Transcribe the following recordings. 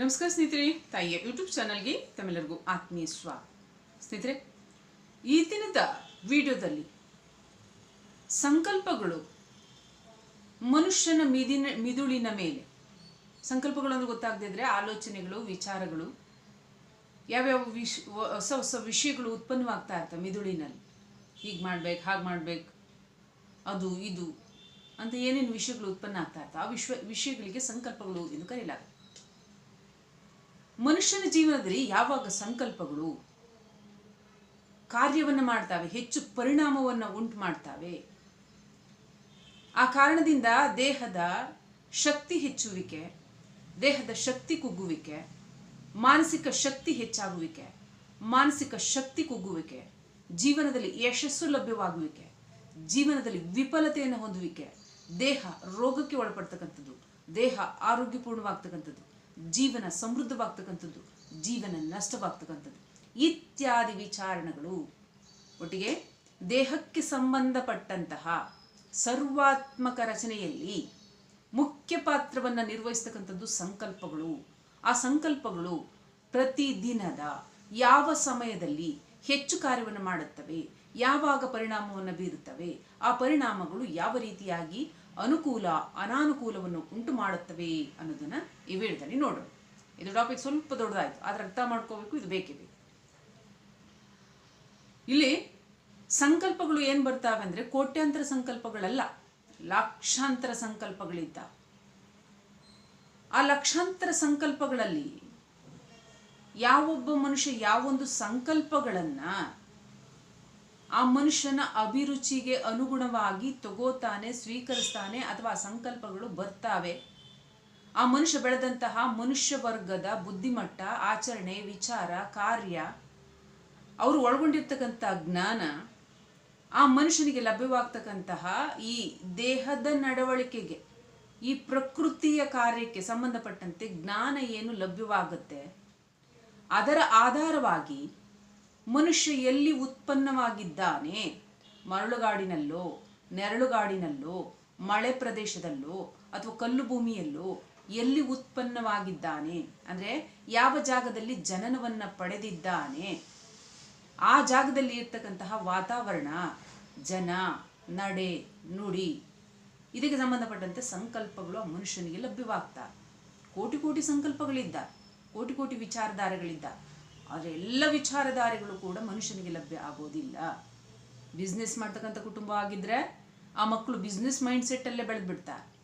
ನಮಸ್ಕಾರ ಸ್ನೇಹಿತರೆ, ತಾಯಿಯ ಯೂಟ್ಯೂಬ್ ಚಾನಲ್ಗೆ ತಮ್ಮೆಲ್ಲರಿಗೂ ಆತ್ಮೀಯ ಸ್ವಾಗತ. ಸ್ನೇಹಿತರೆ, ಈ ದಿನದ ವಿಡಿಯೋದಲ್ಲಿ ಸಂಕಲ್ಪಗಳು ಮನುಷ್ಯನ ಮಿದಿನ, ಮಿದುಳಿನ ಮೇಲೆ. ಸಂಕಲ್ಪಗಳು ಅಂದ್ರೆ ಗೊತ್ತಾಗದೇ ಇದ್ರೆ ಆಲೋಚನೆಗಳು, ವಿಚಾರಗಳು, ಯಾವ್ಯಾವ ವಿಷ, ಹೊಸ ಹೊಸ ವಿಷಯಗಳು ಉತ್ಪನ್ನವಾಗ್ತಾ ಇರ್ತವೆ ಮಿದುಳಿನಲ್ಲಿ. ಹೀಗೆ ಮಾಡ್ಬೇಕು, ಹಾಗೆ ಮಾಡ್ಬೇಕು, ಅದು, ಇದು ಅಂತ ಏನೇನು ವಿಷಯಗಳು ಉತ್ಪನ್ನ ಆಗ್ತಾ ಇರ್ತವೆ, ಆ ವಿಶ್ವ, ವಿಷಯಗಳಿಗೆ ಸಂಕಲ್ಪಗಳು ಎಂದು ಕರೆಯಲಾಗುತ್ತೆ. ಮನುಷ್ಯನ ಜೀವನದಲ್ಲಿ ಯಾವಾಗ ಸಂಕಲ್ಪಗಳು ಕಾರ್ಯವನ್ನು ಮಾಡ್ತಾವೆ, ಹೆಚ್ಚು ಪರಿಣಾಮವನ್ನು ಉಂಟು ಮಾಡ್ತಾವೆ, ಆ ಕಾರಣದಿಂದ ದೇಹದ ಶಕ್ತಿ ಹೆಚ್ಚುವಿಕೆ, ದೇಹದ ಶಕ್ತಿ ಕುಗ್ಗುವಿಕೆ, ಮಾನಸಿಕ ಶಕ್ತಿ ಹೆಚ್ಚಾಗುವಿಕೆ, ಮಾನಸಿಕ ಶಕ್ತಿ ಕುಗ್ಗುವಿಕೆ, ಜೀವನದಲ್ಲಿ ಯಶಸ್ಸು ಲಭ್ಯವಾಗುವಿಕೆ, ಜೀವನದಲ್ಲಿ ವಿಫಲತೆಯನ್ನು ಹೊಂದುವಿಕೆ, ದೇಹ ರೋಗಕ್ಕೆ ಒಳಪಡ್ತಕ್ಕಂಥದ್ದು, ದೇಹ ಆರೋಗ್ಯಪೂರ್ಣವಾಗ್ತಕ್ಕಂಥದ್ದು. ಜೀವನ ಸಮೃದ್ಧವಾಗ್ತಕ್ಕಂಥದ್ದು, ಜೀವನ ನಷ್ಟವಾಗ್ತಕ್ಕಂಥದ್ದು, ಇತ್ಯಾದಿ ವಿಚಾರಣೆಗಳು. ಒಟ್ಟಿಗೆ ದೇಹಕ್ಕೆ ಸಂಬಂಧಪಟ್ಟಂತಹ ಸರ್ವಾತ್ಮಕ ರಚನೆಯಲ್ಲಿ ಮುಖ್ಯ ಪಾತ್ರವನ್ನು ನಿರ್ವಹಿಸ್ತಕ್ಕಂಥದ್ದು ಸಂಕಲ್ಪಗಳು. ಆ ಸಂಕಲ್ಪಗಳು ಪ್ರತಿದಿನದ ಯಾವ ಸಮಯದಲ್ಲಿ ಹೆಚ್ಚು ಕಾರ್ಯವನ್ನು ಮಾಡುತ್ತವೆ, ಯಾವಾಗ ಪರಿಣಾಮವನ್ನು ಬೀರುತ್ತವೆ, ಆ ಪರಿಣಾಮಗಳು ಯಾವ ರೀತಿಯಾಗಿ ಅನುಕೂಲ, ಅನಾನುಕೂಲವನ್ನು ಉಂಟು ಮಾಡುತ್ತವೆ ಅನ್ನೋದನ್ನ ಈ ವಿಡಿಯೋದಲ್ಲಿ ನೋಡೋಣ. ಇದು ಟಾಪಿಕ್ ಸ್ವಲ್ಪ ದೊಡ್ಡದಾಯ್ತು, ಆದ್ರೆ ಅರ್ಥ ಮಾಡ್ಕೋಬೇಕು, ಇದು ಬೇಕೇ ಇಲ್ಲಿ ಸಂಕಲ್ಪಗಳು ಏನು ಬರ್ತಾವೆ ಅಂದ್ರೆ ಕೋಟ್ಯಾಂತರ ಸಂಕಲ್ಪಗಳಲ್ಲ, ಲಕ್ಷಾಂತರ ಸಂಕಲ್ಪಗಳಿದ್ದ. ಆ ಲಕ್ಷಾಂತರ ಸಂಕಲ್ಪಗಳಲ್ಲಿ ಯಾವೊಬ್ಬ ಮನುಷ್ಯ ಯಾವೊಂದು ಸಂಕಲ್ಪಗಳನ್ನ ಆ ಮನುಷ್ಯನ ಅಭಿರುಚಿಗೆ ಅನುಗುಣವಾಗಿ ತಗೋತಾನೆ, ಸ್ವೀಕರಿಸ್ತಾನೆ ಅಥವಾ ಸಂಕಲ್ಪಗಳು ಬರ್ತಾವೆ. ಆ ಮನುಷ್ಯ ಬೆಳೆದಂತಹ ಮನುಷ್ಯ ವರ್ಗದ ಬುದ್ಧಿಮಟ್ಟ, ಆಚರಣೆ, ವಿಚಾರ, ಕಾರ್ಯ, ಅವರು ಒಳಗೊಂಡಿರ್ತಕ್ಕಂಥ ಜ್ಞಾನ, ಆ ಮನುಷ್ಯನಿಗೆ ಲಭ್ಯವಾಗ್ತಕ್ಕಂತಹ ಈ ದೇಹದ ನಡವಳಿಕೆಗೆ, ಈ ಪ್ರಕೃತಿಯ ಕಾರ್ಯಕ್ಕೆ ಸಂಬಂಧಪಟ್ಟಂತೆ ಜ್ಞಾನ ಏನು ಲಭ್ಯವಾಗುತ್ತೆ, ಅದರ ಆಧಾರವಾಗಿ ಮನುಷ್ಯ ಎಲ್ಲಿ ಉತ್ಪನ್ನವಾಗಿದ್ದಾನೆ? ಮರಳುಗಾಡಿನಲ್ಲೋ, ನೆರಳುಗಾಡಿನಲ್ಲೋ, ಮಳೆ ಪ್ರದೇಶದಲ್ಲೋ, ಅಥವಾ ಕಲ್ಲು ಭೂಮಿಯಲ್ಲೋ ಎಲ್ಲಿ ಉತ್ಪನ್ನವಾಗಿದ್ದಾನೆ? ಅಂದರೆ ಯಾವ ಜಾಗದಲ್ಲಿ ಜನನವನ್ನು ಪಡೆದಿದ್ದಾನೆ? ಆ ಜಾಗದಲ್ಲಿ ಇರ್ತಕ್ಕಂತಹ ವಾತಾವರಣ, ಜನ, ನಡೆ, ನುಡಿ, ಇದಕ್ಕೆ ಸಂಬಂಧಪಟ್ಟಂತೆ ಸಂಕಲ್ಪಗಳು ಆ ಮನುಷ್ಯನಿಗೆ ಲಭ್ಯವಾಗ್ತಾ. ಕೋಟಿ ಕೋಟಿ ಸಂಕಲ್ಪಗಳಿದ್ದ, ಕೋಟಿ ಕೋಟಿ ವಿಚಾರಧಾರೆಗಳಿದ್ದ. ಆದರೆ ಎಲ್ಲ ವಿಚಾರಧಾರೆಗಳು ಕೂಡ ಮನುಷ್ಯನಿಗೆ ಲಭ್ಯ ಆಗೋದಿಲ್ಲ. ಬಿಸ್ನೆಸ್ ಮಾಡ್ತಕ್ಕಂಥ ಕುಟುಂಬ ಆಗಿದ್ರೆ ಆ ಮಕ್ಕಳು ಬಿಸ್ನೆಸ್ ಮೈಂಡ್ ಸೆಟ್ಟಲ್ಲೇ ಬೆಳೆದು ಬಿಡ್ತಾರೆ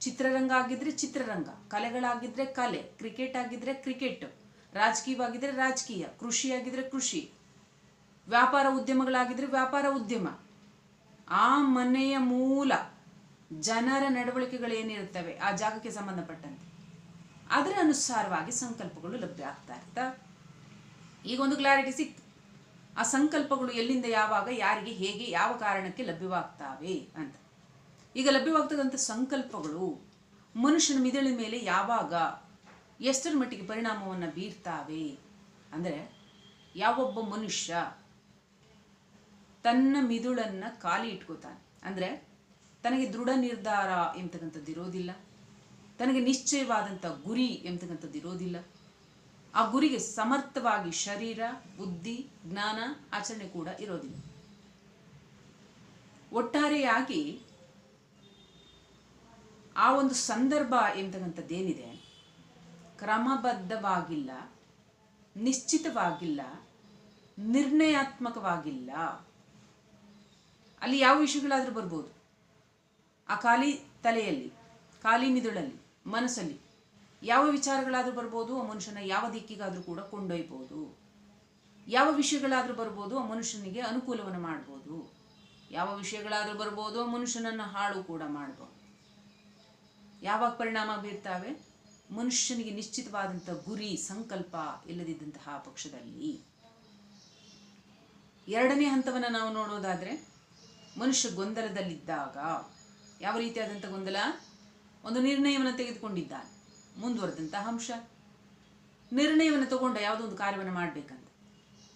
ಚಿತ್ರರಂಗ ಆಗಿದ್ರೆ ಚಿತ್ರರಂಗ, ಕಲೆಗಳಾಗಿದ್ರೆ ಕಲೆ ಕ್ರಿಕೆಟ್ ಆಗಿದ್ರೆ ಕ್ರಿಕೆಟ್ ರಾಜಕೀಯವಾಗಿದ್ರೆ ರಾಜಕೀಯ, ಕೃಷಿ ಆಗಿದ್ರೆ ಕೃಷಿ, ವ್ಯಾಪಾರ ಉದ್ಯಮಗಳಾಗಿದ್ರೆ ವ್ಯಾಪಾರ ಉದ್ಯಮ. ಆ ಮನೆಯ ಮೂಲ ಜನರ ನಡವಳಿಕೆಗಳೇನಿರುತ್ತವೆ ಆ ಜಾಗಕ್ಕೆ ಸಂಬಂಧಪಟ್ಟಂತೆ. ಅದರ ಅನುಸಾರವಾಗಿ ಸಂಕಲ್ಪಗಳು ಲಭ್ಯ ಆಗ್ತಾ ಇರ್ತವೆ ಈಗ ಒಂದು ಕ್ಲಾರಿಟಿ ಸಿಕ್ತು. ಆ ಸಂಕಲ್ಪಗಳು ಎಲ್ಲಿಂದ ಯಾವಾಗ, ಯಾರಿಗೆ ಹೇಗೆ, ಯಾವ ಕಾರಣಕ್ಕೆ ಲಭ್ಯವಾಗ್ತಾವೆ ಅಂತ. ಈಗ ಲಭ್ಯವಾಗ್ತಕ್ಕಂಥ ಸಂಕಲ್ಪಗಳು ಮನುಷ್ಯನ ಮಿದುಳಿನ ಮೇಲೆ ಯಾವಾಗ ಎಷ್ಟರ ಮಟ್ಟಿಗೆ ಪರಿಣಾಮವನ್ನು ಬೀರ್ತಾವೆ ಅಂದರೆ ಯಾವೊಬ್ಬ ಮನುಷ್ಯ ತನ್ನ ಮಿದುಳನ್ನು ಖಾಲಿ ಇಟ್ಕೋತಾನೆ. ಅಂದರೆ ತನಗೆ ದೃಢ ನಿರ್ಧಾರ ಎಂಬತಕ್ಕಂಥದ್ದು ಇರೋದಿಲ್ಲ. ತನಗೆ ನಿಶ್ಚಯವಾದಂಥ ಗುರಿ ಎಂಬತಕ್ಕಂಥದ್ದು ಇರೋದಿಲ್ಲ. ಆ ಗುರಿಗೆ ಸಮರ್ಥವಾಗಿ ಶರೀರ, ಬುದ್ಧಿ, ಜ್ಞಾನ ಆಚರಣೆ ಕೂಡ ಇರೋದಿಲ್ಲ. ಒಟ್ಟಾರೆಯಾಗಿ ಆ ಒಂದು ಸಂದರ್ಭ ಎಂತಕ್ಕಂಥದ್ದೇನಿದೆ? ಕ್ರಮಬದ್ಧವಾಗಿಲ್ಲ, ನಿಶ್ಚಿತವಾಗಿಲ್ಲ, ನಿರ್ಣಯಾತ್ಮಕವಾಗಿಲ್ಲ. ಅಲ್ಲಿ ಯಾವ ವಿಷಯಗಳಾದರೂ ಬರ್ಬೋದು. ಆ ಖಾಲಿ ತಲೆಯಲ್ಲಿ, ಖಾಲಿ ಮಿದುಳಲ್ಲಿ ಮನಸ್ಸಲ್ಲಿ. ಯಾವ ವಿಚಾರಗಳಾದರೂ ಬರ್ಬೋದು, ಆ ಮನುಷ್ಯನ ಯಾವ ದಿಕ್ಕಿಗಾದರೂ ಕೂಡ ಕೊಂಡೊಯ್ಬೋದು. ಯಾವ ವಿಷಯಗಳಾದರೂ ಬರ್ಬೋದು, ಆ ಮನುಷ್ಯನಿಗೆ ಅನುಕೂಲವನ್ನು ಮಾಡ್ಬೋದು. ಯಾವ ವಿಷಯಗಳಾದರೂ ಬರ್ಬೋದು, ಆ ಮನುಷ್ಯನನ್ನು ಹಾಳು ಕೂಡ ಮಾಡ್ಬೋದು. ಯಾವಾಗ ಪರಿಣಾಮ ಬೀರ್ತಾವೆ? ಮನುಷ್ಯನಿಗೆ ನಿಶ್ಚಿತವಾದಂಥ ಗುರಿ, ಸಂಕಲ್ಪ ಇಲ್ಲದಿದ್ದಂತಹ ಪಕ್ಷದಲ್ಲಿ. ಎರಡನೇ ಹಂತವನ್ನು ನಾವು ನೋಡೋದಾದರೆ, ಮನುಷ್ಯ ಗೊಂದಲದಲ್ಲಿದ್ದಾಗ, ಯಾವ ರೀತಿಯಾದಂಥ ಗೊಂದಲ? ಒಂದು ನಿರ್ಣಯವನ್ನು ತೆಗೆದುಕೊಂಡಿದ್ದಾನೆ. ಮುಂದುವರೆದಂತಹ ಅಂಶ. ನಿರ್ಣಯವನ್ನು ತಗೊಂಡ ಯಾವುದೋ ಒಂದು ಕಾರ್ಯವನ್ನು ಮಾಡಬೇಕಂತ.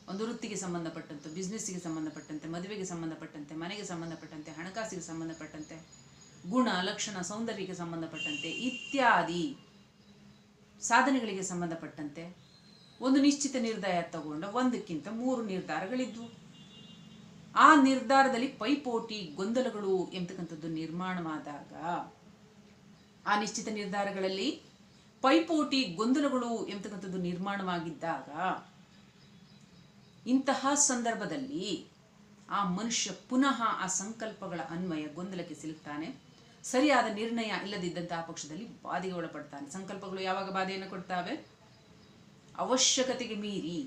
ಒಂದು ವೃತ್ತಿಗೆ ಸಂಬಂಧಪಟ್ಟಂತೆ ಬಿಸ್ನೆಸ್ಸಿಗೆ ಸಂಬಂಧಪಟ್ಟಂತೆ, ಮದುವೆಗೆ ಸಂಬಂಧಪಟ್ಟಂತೆ, ಮನೆಗೆ ಸಂಬಂಧಪಟ್ಟಂತೆ, ಹಣಕಾಸಿಗೆ ಸಂಬಂಧಪಟ್ಟಂತೆ, ಗುಣ, ಲಕ್ಷಣ, ಸೌಂದರ್ಯಕ್ಕೆ ಸಂಬಂಧಪಟ್ಟಂತೆ ಇತ್ಯಾದಿ ಸಾಧನೆಗಳಿಗೆ ಸಂಬಂಧಪಟ್ಟಂತೆ ಒಂದು ನಿಶ್ಚಿತ ನಿರ್ಧಾರ ತಗೊಂಡ ಒಂದಕ್ಕಿಂತ ಮೂರು ನಿರ್ಧಾರಗಳಿದ್ವು. ಆ ನಿರ್ಧಾರದಲ್ಲಿ ಪೈಪೋಟಿ, ಗೊಂದಲಗಳು ಎಂತಕ್ಕಂಥದ್ದು ನಿರ್ಮಾಣವಾದಾಗ ಆ ನಿಶ್ಚಿತ ನಿರ್ಧಾರಗಳಲ್ಲಿ ಪೈಪೋಟಿ ಗೊಂದಲಗಳು ಎಂಬತಕ್ಕಂಥದ್ದು ನಿರ್ಮಾಣವಾಗಿದ್ದಾಗ ಇಂತಹ ಸಂದರ್ಭದಲ್ಲಿ ಆ ಮನುಷ್ಯ ಪುನಃ ಆ ಸಂಕಲ್ಪಗಳ ಅನ್ವಯ ಗೊಂದಲಕ್ಕೆ ಸಿಲುಕ್ತಾನೆ. ಸರಿಯಾದ ನಿರ್ಣಯ ಇಲ್ಲದಿದ್ದಂತಹ ಪಕ್ಷದಲ್ಲಿ ಬಾಧೆಗೆ ಒಳಪಡ್ತಾನೆ. ಸಂಕಲ್ಪಗಳು ಯಾವಾಗ ಬಾಧೆಯನ್ನು ಕೊಡ್ತಾವೆ? ಅವಶ್ಯಕತೆಗೆ ಮೀರಿ,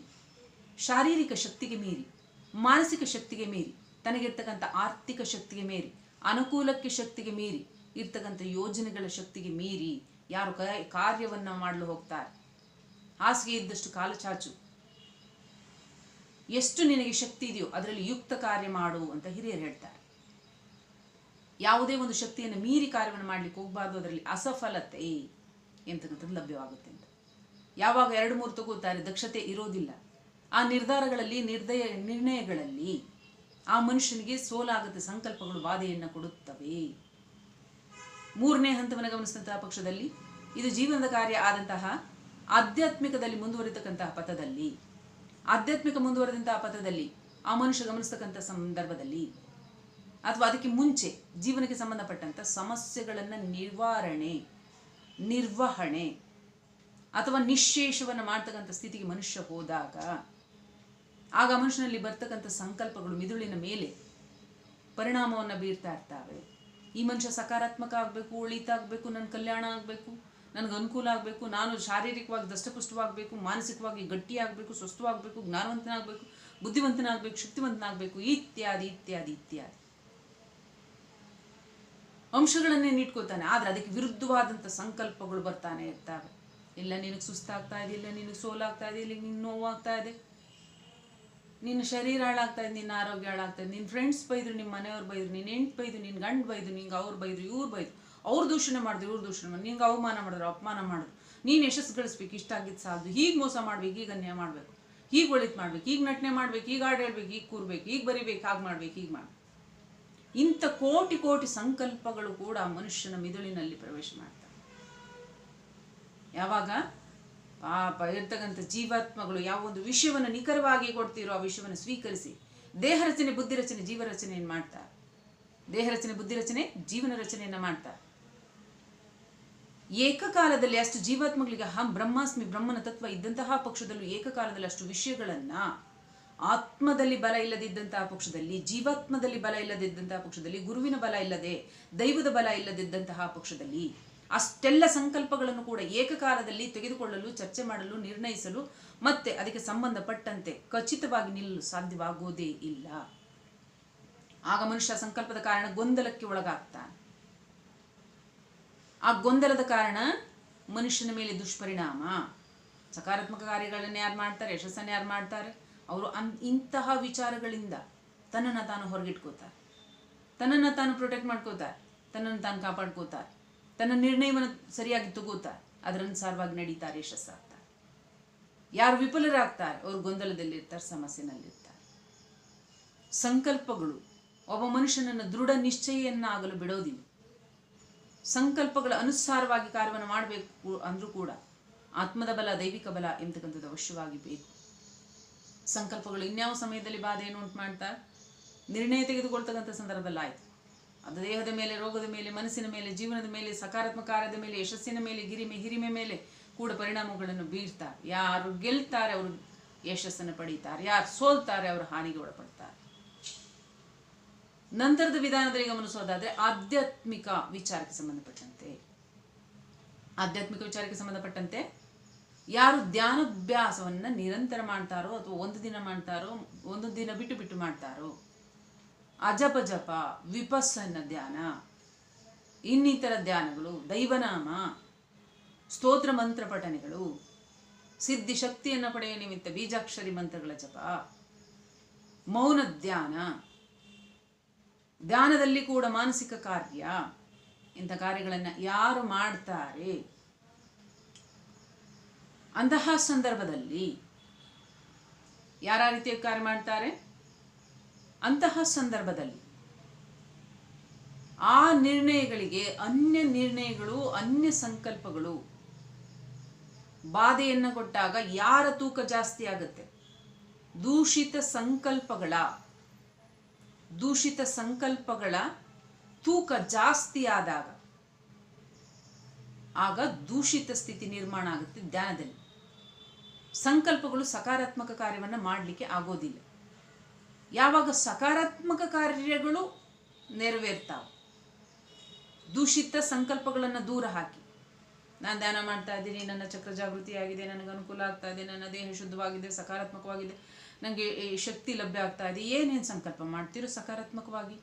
ಶಾರೀರಿಕ ಶಕ್ತಿಗೆ ಮೀರಿ, ಮಾನಸಿಕ ಶಕ್ತಿಗೆ ಮೀರಿ, ತನಗಿರ್ತಕ್ಕಂಥ ಆರ್ಥಿಕ ಶಕ್ತಿಗೆ ಮೀರಿ, ಅನುಕೂಲಕ್ಕೆ ಶಕ್ತಿಗೆ ಮೀರಿ, ಇರ್ತಕ್ಕಂಥ ಯೋಜನೆಗಳ ಶಕ್ತಿಗೆ ಮೀರಿ ಯಾರು ಕಾರ್ಯವನ್ನು ಮಾಡಲು ಹೋಗ್ತಾರೆ. ಹಾಸಿಗೆ ಇದ್ದಷ್ಟು ಕಾಲು ಚಾಚು. ಎಷ್ಟು ನಿನಗೆ ಶಕ್ತಿ ಇದೆಯೋ ಅದರಲ್ಲಿ ಯುಕ್ತ ಕಾರ್ಯ ಮಾಡು ಅಂತ ಹಿರಿಯರು ಹೇಳ್ತಾರೆ. ಯಾವುದೇ ಒಂದು ಶಕ್ತಿಯನ್ನು ಮೀರಿ ಕಾರ್ಯವನ್ನು ಮಾಡ್ಲಿಕ್ಕೆ ಹೋಗಬಾರ್ದು, ಅದರಲ್ಲಿ ಅಸಫಲತೆ ಎಂತಕ್ಕಂಥದ್ದು ಲಭ್ಯವಾಗುತ್ತೆ ಅಂತ. ಯಾವಾಗ ಎರಡು ಮೂರು ತಗೋತಾರೆ, ದಕ್ಷತೆ ಇರೋದಿಲ್ಲ. ಆ ನಿರ್ಧಾರಗಳಲ್ಲಿ, ನಿರ್ದಯ ನಿರ್ಣಯಗಳಲ್ಲಿ ಆ ಮನುಷ್ಯನಿಗೆ ಸೋಲಾಗದ ಸಂಕಲ್ಪಗಳು, ಬಾಧೆಯನ್ನು ಕೊಡುತ್ತವೆ. ಮೂರನೇ ಹಂತವನ್ನು ಗಮನಿಸಿದಂತಹ ಪಕ್ಷದಲ್ಲಿ, ಇದು ಜೀವನದ ಕಾರ್ಯ ಆದಂತಹ ಆಧ್ಯಾತ್ಮಿಕದಲ್ಲಿ ಮುಂದುವರಿತಕ್ಕಂತಹ ಪಥದಲ್ಲಿ. ಆಧ್ಯಾತ್ಮಿಕ ಮುಂದುವರೆದಂತಹ ಪಥದಲ್ಲಿ ಆ ಮನುಷ್ಯ ಗಮನಿಸ್ತಕ್ಕಂಥ ಸಂದರ್ಭದಲ್ಲಿ ಅಥವಾ ಅದಕ್ಕೆ ಮುಂಚೆ ಜೀವನಕ್ಕೆ ಸಂಬಂಧಪಟ್ಟಂಥ ಸಮಸ್ಯೆಗಳನ್ನು ನಿವಾರಣೆ ನಿರ್ವಹಣೆ ಅಥವಾ ನಿಶ್ಶೇಷವನ್ನು ಮಾಡ್ತಕ್ಕಂಥ ಸ್ಥಿತಿಗೆ ಮನುಷ್ಯ ಹೋದಾಗ, ಆಗ ಮನುಷ್ಯನಲ್ಲಿ ಬರ್ತಕ್ಕಂಥ ಸಂಕಲ್ಪಗಳು ಮಿದುಳಿನ ಮೇಲೆ ಪರಿಣಾಮವನ್ನು ಬೀರ್ತಾ ಇರ್ತವೆ. ಈ ಮನುಷ್ಯ ಸಕಾರಾತ್ಮಕ ಆಗಬೇಕು ಒಳಿತಾಗಬೇಕು ನನ್ನ ಕಲ್ಯಾಣ ಆಗಬೇಕು, ನನಗೆ ಅನುಕೂಲ ಆಗಬೇಕು, ನಾನು ಶಾರೀರಿಕವಾಗಿ ದಷ್ಟಪುಷ್ಟವಾಗಬೇಕು, ಮಾನಸಿಕವಾಗಿ ಗಟ್ಟಿಯಾಗಬೇಕು, ಸ್ವಸ್ಥವಾಗಬೇಕು, ಜ್ಞಾನವಂತನಾಗಬೇಕು, ಬುದ್ಧಿವಂತನಾಗಬೇಕು, ಶಕ್ತಿವಂತನಾಗಬೇಕು, ಇತ್ಯಾದಿ ಇತ್ಯಾದಿ ಇತ್ಯಾದಿ. ಅಂಶಗಳನ್ನೇ ನೀಟ್ಕೋತಾನೆ ಆದರೆ ಅದಕ್ಕೆ ವಿರುದ್ಧವಾದಂಥ ಸಂಕಲ್ಪಗಳು ಬರ್ತಾನೆ ಇರ್ತಾವೆ. ಇಲ್ಲ ನಿನಗೆ ಸುಸ್ತಾಗ್ತಾ ಇದೆ, ಇಲ್ಲ ನಿನಗೆ ಸೋಲಾಗ್ತಾ ಇದೆ, ಇಲ್ಲ ನಿನ್ನ ನೋವಾಗ್ತಾ ಇದೆ. ನಿನ್ನ ಶರೀರ ಹಾಳಾಗ್ತಾ ಇದೆ, ನಿನ್ನ ಆರೋಗ್ಯ ಹಾಳಾಗ್ತಾ ಇದೆ ನಿನ್ನ ಫ್ರೆಂಡ್ಸ್ ಬೈದ್ರು ನಿಮ್ಮ ಮನೆಯವ್ರು ಬೈದ್ರು ನಿನ್ನ ಹೆಂಟ್ ಬೈದು ನಿನ್ನ ಗಂಡು ಬೈದು ನಿಂಗೆ ಅವ್ರು ಬೈದ್ರು, ಇವ್ರು ಬೈದ್ರು, ಅವ್ರು ದೂಷಣೆ ಮಾಡಿದ್ರು, ಇವ್ರು ದೂಷಣೆ ಮಾಡಿದ್ರು, ನಿಂಗೆ ಅವಮಾನ ಮಾಡಿದ್ರು, ಅಪಮಾನ ಮಾಡಿದ್ರು. ನೀನು ಯಶಸ್ಸು ಗಳಿಸ್ಬೇಕು, ಇಷ್ಟ ಆಗಿದ್ದು ಸಾಲದು. ಹೀಗೆ ಮೋಸ ಮಾಡ್ಬೇಕು ಈಗ ಅನ್ಯಾಯ ಮಾಡಬೇಕು. ಹೀಗೆ ಒಳಿತು ಮಾಡ್ಬೇಕು ಈಗ ನಟನೆ ಮಾಡ್ಬೇಕು ಈಗ ಹಾಡು ಹೇಳ್ಬೇಕು ಈಗ ಕೂರ್ಬೇಕು ಈಗ ಬರಿಬೇಕು, ಹಾಗೆ ಮಾಡ್ಬೇಕು, ಹೀಗೆ ಮಾಡ್ಬೇಕು. ಇಂಥ ಕೋಟಿ ಕೋಟಿ ಸಂಕಲ್ಪಗಳು ಕೂಡ ಮನುಷ್ಯನ ಮಿದುಳಿನಲ್ಲಿ ಪ್ರವೇಶ ಮಾಡ್ತಾರೆ ಯಾವಾಗ? ಪಾಪ, ಇರ್ತಕ್ಕಂಥ ಜೀವಾತ್ಮಗಳು ಯಾವ ಒಂದು ವಿಷಯವನ್ನು ನಿಖರವಾಗಿ ಕೊಡ್ತೀರೋ ಆ ವಿಷಯವನ್ನು ಸ್ವೀಕರಿಸಿ ದೇಹ ರಚನೆ, ಬುದ್ಧಿ ರಚನೆ, ಜೀವ ರಚನೆಯನ್ನು ಮಾಡ್ತಾ ದೇಹ ರಚನೆ, ಬುದ್ಧಿ ರಚನೆ, ಜೀವನ ರಚನೆಯನ್ನು ಮಾಡ್ತಾ ಏಕಕಾಲದಲ್ಲಿ ಅಷ್ಟು ಜೀವಾತ್ಮಗಳಿಗೆ ಅಹಂ ಬ್ರಹ್ಮಾಸ್ಮಿ, ಬ್ರಹ್ಮನ ತತ್ವ ಇದ್ದಂತಹ ಪಕ್ಷದಲ್ಲೂ ಏಕಕಾಲದಲ್ಲಿ ಅಷ್ಟು ವಿಷಯಗಳನ್ನ ಆತ್ಮದಲ್ಲಿ ಬಲ ಇಲ್ಲದಿದ್ದಂತಹ ಪಕ್ಷದಲ್ಲಿ, ಜೀವಾತ್ಮದಲ್ಲಿ ಬಲ ಇಲ್ಲದಿದ್ದಂತಹ ಪಕ್ಷದಲ್ಲಿ, ಗುರುವಿನ ಬಲ ಇಲ್ಲದೆ ದೈವದ ಬಲ ಇಲ್ಲದಿದ್ದಂತಹ ಪಕ್ಷದಲ್ಲಿ ಅಷ್ಟೆಲ್ಲ ಸಂಕಲ್ಪಗಳನ್ನು ಕೂಡ ಏಕಕಾಲದಲ್ಲಿ ತೆಗೆದುಕೊಳ್ಳಲು, ಚರ್ಚೆ ಮಾಡಲು, ನಿರ್ಣಯಿಸಲು ಮತ್ತೆ ಅದಕ್ಕೆ ಸಂಬಂಧಪಟ್ಟಂತೆ ಖಚಿತವಾಗಿ ನಿಲ್ಲಲು ಸಾಧ್ಯವಾಗೋದೇ ಇಲ್ಲ. ಆಗ ಮನುಷ್ಯ ಸಂಕಲ್ಪದ ಕಾರಣ ಗೊಂದಲಕ್ಕೆ ಒಳಗಾಗ್ತಾನೆ. ಆ ಗೊಂದಲದ ಕಾರಣ ಮನುಷ್ಯನ ಮೇಲೆ ದುಷ್ಪರಿಣಾಮ. ಸಕಾರಾತ್ಮಕ ಕಾರ್ಯಗಳನ್ನು ಯಾರು ಮಾಡ್ತಾರೆ, ಯಶಸ್ಸನ್ನು ಯಾರು ಮಾಡ್ತಾರೆ? ಅವರು ಅನ್, ಇಂತಹ ವಿಚಾರಗಳಿಂದ ತನ್ನನ್ನು ತಾನು ಹೊರಗಿಟ್ಕೋತಾರೆ. ತನ್ನನ್ನು ತಾನು ಪ್ರೊಟೆಕ್ಟ್ ಮಾಡ್ಕೋತಾರೆ. ತನ್ನನ್ನು ತಾನು ಕಾಪಾಡ್ಕೋತಾರೆ. ತನ್ನ ನಿರ್ಣಯವನ್ನು ಸರಿಯಾಗಿ ತಗೋತಾರೆ ಅದರನುಸಾರವಾಗಿ ನಡೀತಾರೆ ಯಶಸ್ಸಾಗ್ತಾರೆ ಯಾರು ವಿಫಲರಾಗ್ತಾರೆ, ಅವರು ಗೊಂದಲದಲ್ಲಿರ್ತಾರೆ, ಸಮಸ್ಯೆನಲ್ಲಿರ್ತಾರೆ. ಸಂಕಲ್ಪಗಳು, ಒಬ್ಬ ಮನುಷ್ಯನನ್ನು ದೃಢ ನಿಶ್ಚಯವನ್ನಾಗಲು ಬಿಡೋದಿಲ್ಲ. ಸಂಕಲ್ಪಗಳ ಅನುಸಾರವಾಗಿ ಕಾರ್ಯವನ್ನು ಮಾಡಬೇಕು ಅಂದರೂ ಕೂಡ, ಆತ್ಮದ ಬಲ, ದೈವಿಕ ಬಲ ಎಂತಕ್ಕಂಥದ್ದು ಅವಶ್ಯವಾಗಿ ಬೇಕು. ಸಂಕಲ್ಪಗಳು ಇನ್ಯಾವ ಸಮಯದಲ್ಲಿ ಬಾಧೆಯನ್ನು ಉಂಟು ಮಾಡ್ತಾ ನಿರ್ಣಯ ತೆಗೆದುಕೊಳ್ತಕ್ಕಂಥ ಸಂದರ್ಭದಲ್ಲಿ ಆಯ್ತು ಅದು ದೇಹದ ಮೇಲೆ, ರೋಗದ ಮೇಲೆ, ಮನಸ್ಸಿನ ಮೇಲೆ, ಜೀವನದ ಮೇಲೆ, ಸಕಾರಾತ್ಮಕ ಕಾರ್ಯದ ಮೇಲೆ, ಯಶಸ್ಸಿನ ಮೇಲೆ ಗಿರಿಮೆ ಹಿರಿಮೆ ಮೇಲೆ ಕೂಡ ಪರಿಣಾಮಗಳನ್ನು ಬೀರ್ತಾರೆ. ಯಾರು ಗೆಲ್ತಾರೆ ಅವರು ಯಶಸ್ಸನ್ನು ಪಡೀತಾರೆ. ಯಾರು ಸೋಲ್ತಾರೆ ಅವರು ಹಾನಿಗೆ ಒಳಪಡ್ತಾರೆ. ನಂತರದ ವಿಧಾನದಲ್ಲಿ ಗಮನಿಸೋದಾದ್ರೆ ಆಧ್ಯಾತ್ಮಿಕ ವಿಚಾರಕ್ಕೆ ಸಂಬಂಧಪಟ್ಟಂತೆ. ಆಧ್ಯಾತ್ಮಿಕ ವಿಚಾರಕ್ಕೆ ಸಂಬಂಧಪಟ್ಟಂತೆ ಯಾರು ಧ್ಯಾನಾಭ್ಯಾಸವನ್ನ ನಿರಂತರ ಮಾಡ್ತಾರೋ ಅಥವಾ ಒಂದು ದಿನ ಮಾಡ್ತಾರೋ, ಒಂದು ದಿನ ಬಿಟ್ಟು ಬಿಟ್ಟು ಮಾಡ್ತಾರೋ ಅಜಪ ಜಪ ವಿಪಸ್ಸನ ಧ್ಯಾನ, ಇನ್ನಿತರ ಧ್ಯಾನಗಳು, ದೈವನಾಮ, ಸ್ತೋತ್ರ ಮಂತ್ರ ಪಠನೆಗಳು, ಸಿದ್ಧಿ ಶಕ್ತಿಯನ್ನು ಪಡೆಯ ನಿಮಿತ್ತ ಬೀಜಾಕ್ಷರಿ ಮಂತ್ರಗಳ ಜಪ, ಮೌನ ಧ್ಯಾನ, ಧ್ಯಾನದಲ್ಲಿ ಕೂಡ ಮಾನಸಿಕ ಕಾರ್ಯ, ಇಂಥ ಕಾರ್ಯಗಳನ್ನು ಯಾರು ಮಾಡ್ತಾರೆ? ಅಂತಹ ಸಂದರ್ಭದಲ್ಲಿ ಯಾರ ರೀತಿಯ ಕಾರ್ಯ ಮಾಡ್ತಾರೆ? ಅಂತಹ ಸಂದರ್ಭದಲ್ಲಿ ಆ ನಿರ್ಣಯಗಳಿಗೆ ಅನ್ಯ ನಿರ್ಣಯಗಳು, ಅನ್ಯ ಸಂಕಲ್ಪಗಳು ಬಾಧೆಯನ್ನು ಕೊಟ್ಟಾಗ ಯಾರ ತೂಕ ಜಾಸ್ತಿ ಆಗುತ್ತೆ? ದೂಷಿತ ಸಂಕಲ್ಪಗಳ ದೂಷಿತ ಸಂಕಲ್ಪಗಳ ತೂಕ ಜಾಸ್ತಿ ಆದಾಗ ಆಗ ದೂಷಿತ ಸ್ಥಿತಿ ನಿರ್ಮಾಣ ಆಗುತ್ತೆ ಧ್ಯಾನದಲ್ಲಿ. ಸಂಕಲ್ಪಗಳು ಸಕಾರಾತ್ಮಕ ಕಾರ್ಯವನ್ನು ಮಾಡಲಿಕ್ಕೆ ಆಗೋದಿಲ್ಲ. ಯಾವಾಗ ಸಕಾರಾತ್ಮಕ ಕಾರ್ಯಗಳು ನೆರವೇರ್ತಾವೆ? ದೂಷಿತ ಸಂಕಲ್ಪಗಳನ್ನು ದೂರ ಹಾಕಿ. ನಾನು ಧ್ಯಾನ ಮಾಡ್ತಾ ಇದ್ದೀನಿ, ನನ್ನ ಚಕ್ರ ಜಾಗೃತಿ ಆಗಿದೆ, ನನಗೆ ಅನುಕೂಲ ಆಗ್ತಾ ಇದೆ, ನನ್ನ ದೇಹ ಶುದ್ಧವಾಗಿದೆ, ಸಕಾರಾತ್ಮಕವಾಗಿದೆ ನನಗೆ ಶಕ್ತಿ ಲಭ್ಯ ಆಗ್ತಾ ಇದೆ, ಏನೇನು ಸಂಕಲ್ಪ ಮಾಡ್ತೀರೋ ಸಕಾರಾತ್ಮಕವಾಗಿ.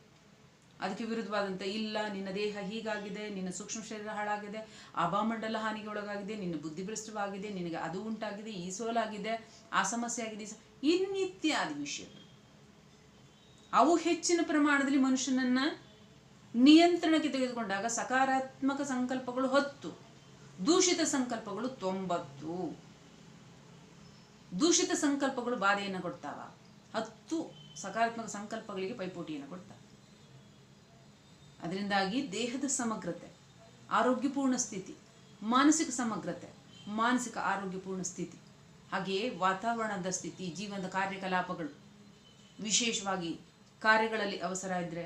ಅದಕ್ಕೆ ವಿರುದ್ಧವಾದಂಥ ಇಲ್ಲ, ನಿನ್ನ ದೇಹ ಹೀಗಾಗಿದೆ, ನಿನ್ನ ಸೂಕ್ಷ್ಮ ಶರೀರ ಹಾಳಾಗಿದೆ, ಅಭಾಮಂಡಲ ಹಾನಿಗೆ ಒಳಗಾಗಿದೆ ನಿನ್ನ ಬುದ್ಧಿಭ್ರಷ್ಟವಾಗಿದೆ, ನಿನಗೆ ಅದು ಉಂಟಾಗಿದೆ, ಈ ಸೋಲಾಗಿದೆ, ಆ ಸಮಸ್ಯೆ ಆಗಿದೆ ಇನ್ನಿತ್ಯಾದಿ ವಿಷಯಗಳು. ಅವು ಹೆಚ್ಚಿನ ಪ್ರಮಾಣದಲ್ಲಿ ಮನುಷ್ಯನನ್ನ ನಿಯಂತ್ರಣಕ್ಕೆ ತೆಗೆದುಕೊಂಡಾಗ ಸಕಾರಾತ್ಮಕ ಸಂಕಲ್ಪಗಳು ಹತ್ತು, ದೂಷಿತ ಸಂಕಲ್ಪಗಳು ತೊಂಬತ್ತು. ದೂಷಿತ ಸಂಕಲ್ಪಗಳು ಬಾಧೆಯನ್ನು ಕೊಡ್ತಾವ. ಹತ್ತು ಸಕಾರಾತ್ಮಕ ಸಂಕಲ್ಪಗಳಿಗೆ ಪೈಪೋಟಿಯನ್ನು ಕೊಡ್ತಾವ. ಅದರಿಂದಾಗಿ ದೇಹದ ಸಮಗ್ರತೆ, ಆರೋಗ್ಯಪೂರ್ಣ ಸ್ಥಿತಿ, ಮಾನಸಿಕ ಸಮಗ್ರತೆ, ಮಾನಸಿಕ ಆರೋಗ್ಯಪೂರ್ಣ ಸ್ಥಿತಿ, ಹಾಗೆಯೇ ವಾತಾವರಣದ ಸ್ಥಿತಿ, ಜೀವನದ ಕಾರ್ಯಕಲಾಪಗಳು. ವಿಶೇಷವಾಗಿ ಕಾರ್ಯಗಳಲ್ಲಿ ಅವಸರ ಇದ್ದರೆ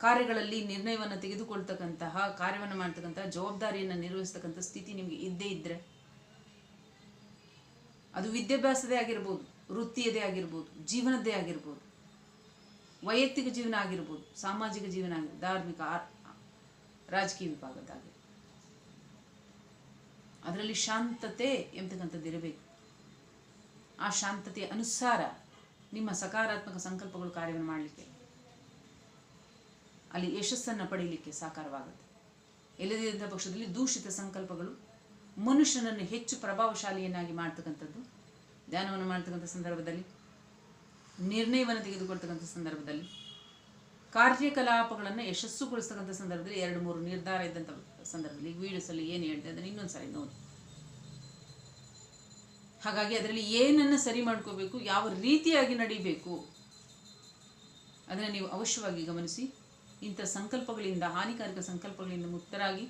ಕಾರ್ಯಗಳಲ್ಲಿ ನಿರ್ಣಯವನ್ನು ತೆಗೆದುಕೊಳ್ತಕ್ಕಂತಹ, ಕಾರ್ಯವನ್ನು ಮಾಡ್ತಕ್ಕಂತಹ ಜವಾಬ್ದಾರಿಯನ್ನು ನಿರ್ವಹಿಸ್ತಕ್ಕಂಥ ಸ್ಥಿತಿ ನಿಮಗೆ ಇದ್ದೇ ಇದ್ದರೆ ಅದು ವಿದ್ಯಾಭ್ಯಾಸದೇ ಆಗಿರ್ಬೋದು, ವೃತ್ತಿಯದೇ ಆಗಿರ್ಬೋದು, ಜೀವನದ್ದೇ ಆಗಿರ್ಬೋದು, ವೈಯಕ್ತಿಕ ಜೀವನ ಆಗಿರ್ಬೋದು, ಸಾಮಾಜಿಕ ಜೀವನ ಆಗಿರ್ಬೋದು ಧಾರ್ಮಿಕ ರಾಜಕೀಯ ವಿಭಾಗದ್ದಾಗಿರ್ಬೋದು ಅದರಲ್ಲಿ ಶಾಂತತೆ ಎಂಬತಕ್ಕಂಥದ್ದು ಇರಬೇಕು ಆ ಶಾಂತತೆಯ ಅನುಸಾರ ನಿಮ್ಮ ಸಕಾರಾತ್ಮಕ ಸಂಕಲ್ಪಗಳು ಕಾರ್ಯವನ್ನು ಮಾಡಲಿಕ್ಕೆ, ಅಲ್ಲಿ ಯಶಸ್ಸನ್ನು ಪಡೆಯಲಿಕ್ಕೆ ಸಾಕಾರವಾಗುತ್ತೆ. ಇಲ್ಲದಿದ್ದ ಪಕ್ಷದಲ್ಲಿ ದೂಷಿತ ಸಂಕಲ್ಪಗಳು ಮನುಷ್ಯನನ್ನು ಹೆಚ್ಚು ಪ್ರಭಾವಶಾಲಿಯನ್ನಾಗಿ ಮಾಡ್ತಕ್ಕಂಥದ್ದು, ಧ್ಯಾನವನ್ನು ಮಾಡ್ತಕ್ಕಂಥ ಸಂದರ್ಭದಲ್ಲಿ, ನಿರ್ಣಯವನ್ನು ತೆಗೆದುಕೊಳ್ತಕ್ಕಂಥ ಸಂದರ್ಭದಲ್ಲಿ, ಕಾರ್ಯಕಲಾಪಗಳನ್ನು ಯಶಸ್ಸುಗೊಳಿಸ್ತಕ್ಕಂಥ ಸಂದರ್ಭದಲ್ಲಿ ಎರಡು ಮೂರು ನಿರ್ಧಾರ ಇದ್ದಂಥ ಸಂದರ್ಭದಲ್ಲಿ ವಿಡಿಯೋಸಲ್ಲಿ ಏನು ಹೇಳಿದೆ ಅದನ್ನು ಇನ್ನೊಂದು ಸಾರಿ ನೋಡಿ. ಹಾಗಾಗಿ ಅದರಲ್ಲಿ ಏನನ್ನು ಸರಿ ಮಾಡ್ಕೋಬೇಕು, ಯಾವ ರೀತಿಯಾಗಿ ನಡಿಬೇಕು, ಅದನ್ನು ನೀವು ಅವಶ್ಯವಾಗಿ ಗಮನಿಸಿ. ಇಂಥ ಸಂಕಲ್ಪಗಳಿಂದ, ಹಾನಿಕಾರಕ ಸಂಕಲ್ಪಗಳಿಂದ ಮುಕ್ತರಾಗಿ,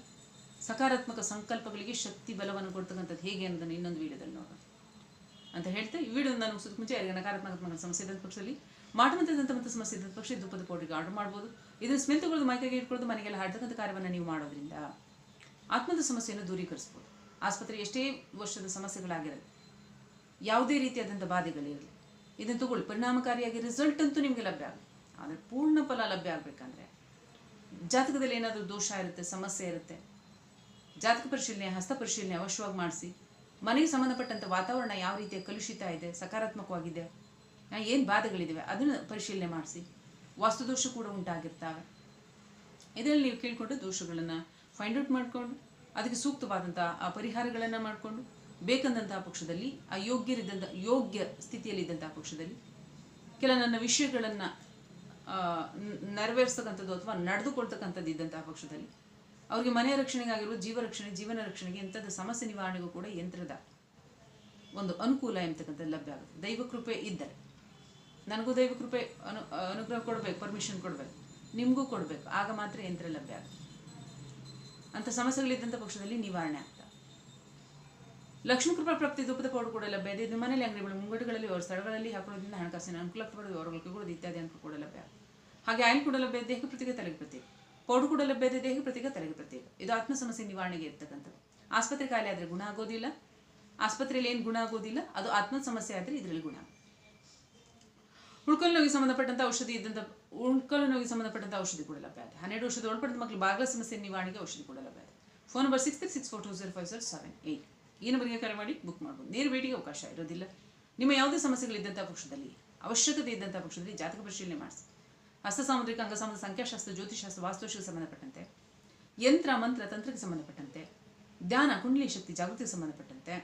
ಸಕಾರಾತ್ಮಕ ಸಂಕಲ್ಪಗಳಿಗೆ ಶಕ್ತಿ, ಬಲವನ್ನು ಕೊಡ್ತಕ್ಕಂಥದ್ದು ಹೇಗೆ ಅನ್ನೋದನ್ನು ಇನ್ನೊಂದು ವಿಡಿಯೋದಲ್ಲಿ ನೋಡೋಣ. ಅಂತ ಹೇಳ್ತಾ ಈ ವಿಡಿಯೋ ನಾನು ಮುಗಿಸೋದಕ್ಕೆ ಮುಂಚೆ ಯಾರಿಗೆ ನಕಾರಾತ್ಮಕ ಸಮಸ್ಯೆ ಇದ್ದಂಥ ಪಕ್ಷದಲ್ಲಿ ಮಾಟಮಂತದಂಥ ಮತ್ತು ಸಮಸ್ಯೆ ಇದ್ದಂಥ ಪಕ್ಷ ದುಪ್ಪದ ಪೌಡ್ರಿಗೆ ಆರ್ಡರ್ ಮಾಡ್ಬೋದು. ಇದನ್ನು ಸ್ಮೆಲ್ ತಗೊಳ್ಳೋದು ಮೈಕೈಗೆ ಇಟ್ಕೊಳ್ಳೋದು ಮನೆಗೆಲ್ಲ ಹಾಡ್ತಕ್ಕಂಥ ಕಾರ್ಯವನ್ನು ನೀವು ಮಾಡೋದ್ರಿಂದ ಆತ್ಮದ ಸಮಸ್ಯೆಯನ್ನು ದೂರೀಕರಿಸ್ಬೋದು. ಆಸ್ಪತ್ರೆ ಎಷ್ಟೇ ವರ್ಷದ ಸಮಸ್ಯೆಗಳಾಗಿರಲಿ ಯಾವುದೇ ರೀತಿಯಾದಂಥ ಬಾಧೆಗಳಿರಲಿ ಇದನ್ನು ತಗೊಳ್ಳಿ. ಪರಿಣಾಮಕಾರಿಯಾಗಿ ರಿಸಲ್ಟ್ ಅಂತೂ ನಿಮಗೆ ಲಭ್ಯ ಆಗುತ್ತೆ ಆದರೆ ಪೂರ್ಣ ಫಲ ಲಭ್ಯ ಆಗಬೇಕಂದ್ರೆ ಜಾತಕದಲ್ಲಿ ಏನಾದರೂ ದೋಷ ಇರುತ್ತೆ, ಸಮಸ್ಯೆ ಇರುತ್ತೆ, ಜಾತಕ ಪರಿಶೀಲನೆ, ಹಸ್ತ ಪರಿಶೀಲನೆ ಅವಶ್ಯವಾಗಿ ಮಾಡಿಸಿ, ಮನೆಗೆ ಸಂಬಂಧಪಟ್ಟಂಥ ವಾತಾವರಣ ಯಾವ ರೀತಿಯ ಕಲುಷಿತ ಇದೆ, ಸಕಾರಾತ್ಮಕವಾಗಿದೆ ಏನು ಬಾಧೆಗಳಿದ್ದಾವೆ ಅದನ್ನು ಪರಿಶೀಲನೆ ಮಾಡಿಸಿ ವಾಸ್ತುದೋಷ ಕೂಡ ಉಂಟಾಗಿರ್ತವೆ. ಇದರಲ್ಲಿ ನೀವು ಕೇಳಿಕೊಂಡು ದೋಷಗಳನ್ನು ಫೈಂಡ್ ಔಟ್ ಮಾಡಿಕೊಂಡು, ಅದಕ್ಕೆ ಸೂಕ್ತವಾದಂಥ ಆ ಪರಿಹಾರಗಳನ್ನು ಮಾಡಿಕೊಂಡು ಬೇಕಂದಂತಹ ಪಕ್ಷದಲ್ಲಿ, ಆ ಯೋಗ್ಯರಿದ್ದಂಥ ಯೋಗ್ಯ ಸ್ಥಿತಿಯಲ್ಲಿದ್ದಂಥ ಪಕ್ಷದಲ್ಲಿ ಕೆಲ ನನ್ನ ವಿಷಯಗಳನ್ನು ನೆರವೇರಿಸ್ತಕ್ಕಂಥದ್ದು ಅಥವಾ ನಡೆದುಕೊಳ್ತಕ್ಕಂಥದ್ದು ಇದ್ದಂತಹ ಪಕ್ಷದಲ್ಲಿ, ಅವರಿಗೆ ಮನೆಯ ರಕ್ಷಣೆಗಾಗಿರುವ ಜೀವ ರಕ್ಷಣೆ, ಜೀವನ ರಕ್ಷಣೆಗೆ ಇಂಥದ್ದು ಸಮಸ್ಯೆ ನಿವಾರಣೆಗೂ ಕೂಡ ಯಂತ್ರದ ಒಂದು ಅನುಕೂಲ ಎಂಬತಕ್ಕಂಥದ್ದು ಲಭ್ಯ ಆಗುತ್ತೆ. ದೈವ ಕೃಪೆ ಇದ್ದರೆ, ನನಗೂ ದೈವ ಕೃಪೆ ಅನು, ಅನುಗ್ರಹ ಕೊಡಬೇಕು, ಪರ್ಮಿಷನ್ ಕೊಡಬೇಕು, ನಿಮಗೂ ಕೊಡಬೇಕು, ಆಗ ಮಾತ್ರ ಯಂತ್ರ ಲಭ್ಯ ಆಗುತ್ತೆ. ಅಂಥ ಸಮಸ್ಯೆಗಳಿದ್ದಂಥ ಪಕ್ಷದಲ್ಲಿ ನಿವಾರಣೆ ಆಗ್ತದೆ ಲಕ್ಷ್ಮೀ ಕೃಪಾ ಪ್ರಾಪ್ತಿ ಧೂಪದ ಪೌಡರ್ ಕೂಡ ಲಭ್ಯ ಇದೆ. ಇದು ಮನೆಯಲ್ಲಿ ಅಂಗಡಿಗಳು ಮುಂಗಡುಗಳಲ್ಲಿ ಅವರ ಸ್ಥಳಗಳಲ್ಲಿ ಹಾಕೊಳ್ಳೋದ್ರಿಂದ ಹಣಕಾಸಿನ ಅನುಕೂಲ ಪಡೆದು ಅವರುಗಳಿಗೆ ಕೂಡ ಇತ್ಯಾದಿ ಅನುಕೂಲ ಕೂಡ ಲಭ್ಯ. ಹಾಗೆ ಆಯಿಲ್ ಕೂಡ ಲಭ್ಯ ದೇಹ ಪ್ರತಿಗೆ ತಲೆಗೆ ಪ್ರತ್ಯೇಕ ಪೌಡರ್ ಕೂಡ ಲಭ್ಯ ಇದೆ, ದೇಹ ಪ್ರತಿಗೆ ತಲೆಗೆ ಪ್ರತ್ಯೇಕ ಇದು ಆತ್ಮ ಸಮಸ್ಯೆ ನಿವಾರಣೆಗೆ ಇರ್ತಕ್ಕಂಥದ್ದು. ಆಸ್ಪತ್ರೆ ಖಾಲಿ ಆದರೆ ಗುಣ ಆಗೋದಿಲ್ಲ. ಆಸ್ಪತ್ರೆಯಲ್ಲಿ ಏನು ಗುಣ ಆಗೋದಿಲ್ಲ, ಅದು ಆತ್ಮ ಸಮಸ್ಯೆ ಆದರೆ ಇದರಲ್ಲಿ ಗುಣ. ಉಳ್ಕಲ್ ನೋವಿಗೆ ಸಂಬಂಧಪಟ್ಟಂಥ ಔಷಧಿ ಇದ್ದಂಥ ಉಳ್ಕಲು ನೋವಿಗೆ ಸಂಬಂಧಪಟ್ಟಂಥ ಔಷಧಿ ಕೂಡ ಲಭ್ಯ ಇದೆ ಹನ್ನೆರಡು ವರ್ಷದ ಒಳಪಡಿದ ಮಕ್ಕಳು ಬಾಗಿಲ ಸಮಸ್ಯೆ ನಿವಾರಣೆಗೆ ಔಷಧಿ ಕೂಡ ಲಭ್ಯ ಇದೆ phone number six three six four two zero five zero seven eight ಈ ಬಗ್ಗೆ ಕರೆ ಮಾಡಿ? ಬುಕ್ ಮಾಡ್ಬೋದು. ನೇರ ಭೇಟಿಗೆ ಅವಕಾಶ ಇರೋದಿಲ್ಲ. ನಿಮ್ಮ ಯಾವುದೇ ಸಮಸ್ಯೆಗಳಿದ್ದಂಥ ಪಕ್ಷದಲ್ಲಿ, ಅವಶ್ಯಕತೆ ಇದ್ದಂಥ ಪಕ್ಷದಲ್ಲಿ ಜಾತಕ ಪರಿಶೀಲನೆ ಮಾಡಿಸಿ. ಹಸ್ತ ಸಾಮುದ್ರಿಕ ಅಂಗಸಂಬಂಧ ಸಂಖ್ಯಾಶಾಸ್ತ್ರ ಜ್ಯೋತಿಷಾಸ್ತ್ರ ವಾಸ್ತುಶಿಗೆ ಸಂಬಂಧಪಟ್ಟಂತೆ, ಯಂತ್ರ, ಮಂತ್ರ, ತಂತ್ರಕ್ಕೆ ಸಂಬಂಧಪಟ್ಟಂತೆ, ಧ್ಯಾನ, ಕುಂಡಲಿ ಶಕ್ತಿ, ಜಾಗೃತಿಗೆ ಸಂಬಂಧಪಟ್ಟಂತೆ,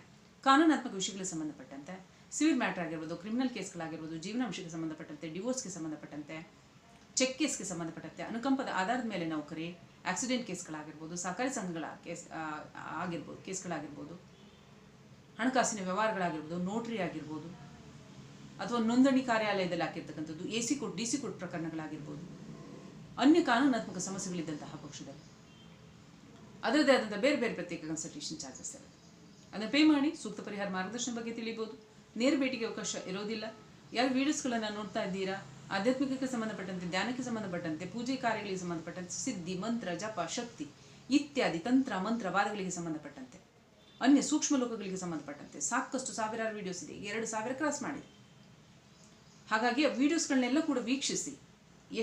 ಕಾನೂನಾತ್ಮಕ ವಿಷಯಗಳಿಗೆ ಸಂಬಂಧಪಟ್ಟಂತೆ ಸಿವಿಲ್ ಮ್ಯಾಟರ್ ಆಗಿರ್ಬೋದು ಕ್ರಿಮಿನಲ್ ಕೇಸ್ಗಳಾಗಿರ್ಬೋದು ಜೀವನಾಂಶಕ್ಕೆ ಸಂಬಂಧಪಟ್ಟಂತೆ ಡಿವೋರ್ಸ್ಗೆ ಸಂಬಂಧಪಟ್ಟಂತೆ ಚೆಕ್ ಕೇಸ್ಗೆ ಸಂಬಂಧಪಟ್ಟಂತೆ, ಅನುಕಂಪದ ಆಧಾರದ ಮೇಲೆ ನೌಕರಿ ಆಕ್ಸಿಡೆಂಟ್ ಕೇಸ್ಗಳಾಗಿರ್ಬೋದು ಸಹಕಾರಿ ಸಂಘಗಳ ಕೇಸ್ ಆಗಿರ್ಬೋದು ಕೇಸ್ಗಳಾಗಿರ್ಬೋದು ಹಣಕಾಸಿನ ವ್ಯವಹಾರಗಳಾಗಿರ್ಬೋದು, ನೋಟ್ರಿ ಆಗಿರ್ಬೋದು, ಅಥವಾ ನೋಂದಣಿ ಕಾರ್ಯಾಲಯದಲ್ಲಿ ಹಾಕಿರ್ತಕ್ಕಂಥದ್ದು, A C court D C court ಪ್ರಕರಣಗಳಾಗಿರ್ಬೋದು, ಅನ್ಯ ಕಾನೂನಾತ್ಮಕ ಸಮಸ್ಯೆಗಳಿದ್ದಂತಹ ಪಕ್ಷದಲ್ಲಿ. ಅದರದೇ ಆದಂಥ ಬೇರೆ ಬೇರೆ ಪ್ರತ್ಯೇಕ ಕನ್ಸಲ್ಟೇಷನ್ ಚಾರ್ಜಸ್ ಇರುತ್ತೆ. ಅದನ್ನು ಪೇ ಮಾಡಿ ಸೂಕ್ತ ಪರಿಹಾರ ಮಾರ್ಗದರ್ಶನ ಬಗ್ಗೆ ತಿಳಿಬೋದು. ನೇರ ಭೇಟಿಗೆ ಅವಕಾಶ ಇರೋದಿಲ್ಲ. ಯಾರು ವೀಡಿಯೋಸ್ಗಳನ್ನು ನೋಡ್ತಾ ಇದ್ದೀರಾ? ಆಧ್ಯಾತ್ಮಿಕಕ್ಕೆ ಸಂಬಂಧಪಟ್ಟಂತೆ, ಧ್ಯಾನಕ್ಕೆ ಸಂಬಂಧಪಟ್ಟಂತೆ, ಪೂಜೆ ಕಾರ್ಯಗಳಿಗೆ ಸಂಬಂಧಪಟ್ಟಂತೆ, ಸಿದ್ಧಿ, ಮಂತ್ರ, ಜಪ, ಶಕ್ತಿ, ಇತ್ಯಾದಿ, ತಂತ್ರ, ಮಂತ್ರ, ವಾದಗಳಿಗೆ ಸಂಬಂಧಪಟ್ಟಂತೆ. ಅನ್ಯ ಸೂಕ್ಷ್ಮ ಲೋಕಗಳಿಗೆ ಸಂಬಂಧಪಟ್ಟಂತೆ ಸಾಕಷ್ಟು ಸಾವಿರಾರು ವಿಡಿಯೋಸ್ ಇದೆ. ಎರಡು ಸಾವಿರ ಕ್ರಾಸ್ ಮಾಡಿದೆ ಹಾಗಾಗಿ ಆ ವಿಡಿಯೋಸ್ಗಳನ್ನೆಲ್ಲ ಕೂಡ ವೀಕ್ಷಿಸಿ.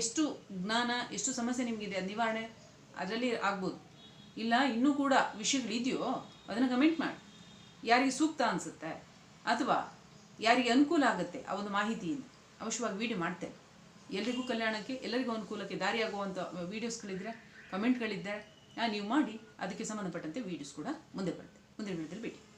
ಎಷ್ಟು ಜ್ಞಾನ, ಎಷ್ಟು ಸಮಸ್ಯೆ ನಿಮಗಿದೆ, ಅದು ನಿವಾರಣೆ ಅದರಲ್ಲಿ ಆಗ್ಬೋದು. ಇಲ್ಲ, ಇನ್ನೂ ಕೂಡ ವಿಷಯಗಳಿದೆಯೋ ಅದನ್ನು ಕಮೆಂಟ್ ಮಾಡಿ. ಯಾರಿಗೆ ಸೂಕ್ತ ಅನಿಸುತ್ತೆ ಅಥವಾ ಯಾರಿಗೆ ಅನುಕೂಲ ಆಗುತ್ತೆ ಆ ಒಂದು ಮಾಹಿತಿಯಿಂದ ಅವಶ್ಯವಾಗಿ ವಿಡಿಯೋ ಮಾಡ್ತೇನೆ. ಎಲ್ರಿಗೂ ಕಲ್ಯಾಣಕ್ಕೆ, ಎಲ್ಲರಿಗೂ ಅನುಕೂಲಕ್ಕೆ ದಾರಿಯಾಗುವಂಥ ವೀಡಿಯೋಸ್ಗಳಿದ್ದರೆ ಕಮೆಂಟ್ಗಳಿದ್ದರೆ ನೀವು ಮಾಡಿ, ಅದಕ್ಕೆ ಸಂಬಂಧಪಟ್ಟಂತೆ ವೀಡಿಯೋಸ್ ಕೂಡ ಮುಂದೆ ಬರುತ್ತೆ. ಮುಂದಿನ ವಿಡಿಯೋದಲ್ಲಿ ಭೇಟಿ